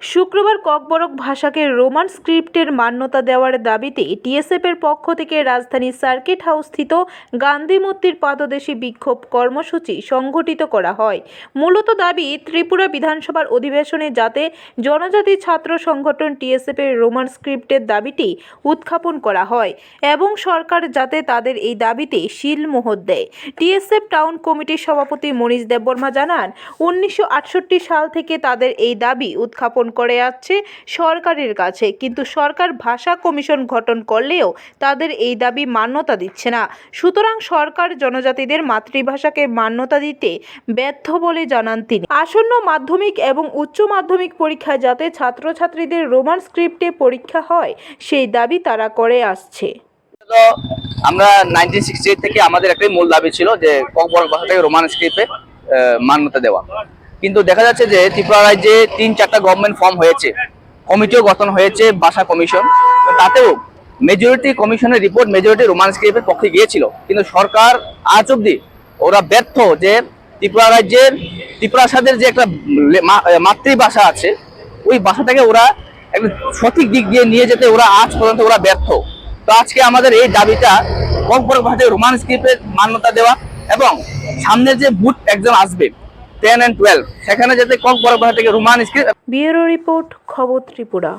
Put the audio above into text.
শুক্রবার ককবরক ভাষাকে রোমান স্ক্রিপ্টের মান্যতা দেওয়ার দাবিতে টিএসএফের পক্ষ থেকে রাজধানী সার্কিট হাউসস্থিত গান্ধী মূর্তির পাদদেশে বিক্ষোভ কর্মসূচি সংঘটিত করা হয়। মূলত দাবি, ত্রিপুরা বিধানসভার অধিবেশনে যাতে জনজাতি ছাত্র সংগঠন টিএসএফের রোমান স্ক্রিপ্টের দাবিটি উত্থাপন করা হয় এবং সরকার যাতে তাদের এই দাবিতে শিলমোহর দেয়। টিএসএফ টাউন কমিটির সভাপতি মনীষ দেববর্মা জানান, উনিশশো আটষট্টি সাল থেকে তাদের এই দাবি উত্থাপন করে আসছে সরকারের কাছে। কিন্তু সরকার ভাষা কমিশন গঠন করলেও তাদের এই দাবি মান্যতা দিচ্ছে না। সুতরাং সরকার জনজাতিদের মাতৃভাষাকে মান্যতা দিতে ব্যর্থ বলে জানান তিনি। আসন্ন মাধ্যমিক এবং উচ্চ মাধ্যমিক পরীক্ষায় যাতে ছাত্রছাত্রীদের রোমান স্ক্রিপ্টে পরীক্ষা হয়, সেই দাবি তারা করে আসছে। আমরা নাইনটিন সিক্সটি থেকে আমাদের একটাই মূল দাবি ছিল যে ককবরক ভাষাটাকে রোমান স্ক্রিপ্টে মান্যতা দেওয়া। কিন্তু দেখা যাচ্ছে যে ত্রিপুরা রাজ্যে তিন চারটা গভর্নমেন্ট ফর্ম হয়েছে। কমিটিও গঠন হয়েছে ভাষা কমিশন তাতেও মেজরিটি কমিশনের রিপোর্ট মেজরিটি রোমান স্ক্রিপ্টের পক্ষে গিয়েছিল। কিন্তু সরকার আজ অব্দি ওরা ব্যর্থ যে ত্রিপুরা রাজ্যের ত্রিপুরাসাদের যে একটা মাতৃভাষা আছে, ওই ভাষাটাকে ওরা একটা সঠিক দিক দিয়ে নিয়ে যেতে ওরা আজ পর্যন্ত ওরা ব্যর্থ। তো আজকে আমাদের এই দাবিটা ককবরক ভাষায় রোমান স্ক্রিপ্টের মান্যতা দেওয়া এবং সামনে যে বুথ একজন আসবে টেন অ্যান্ড টুয়েলভ। সেখানে যাতে ভাষা থেকে রোমান স্ক্রিপ্ট ব্যুরো রিপোর্ট খবর ত্রিপুরা।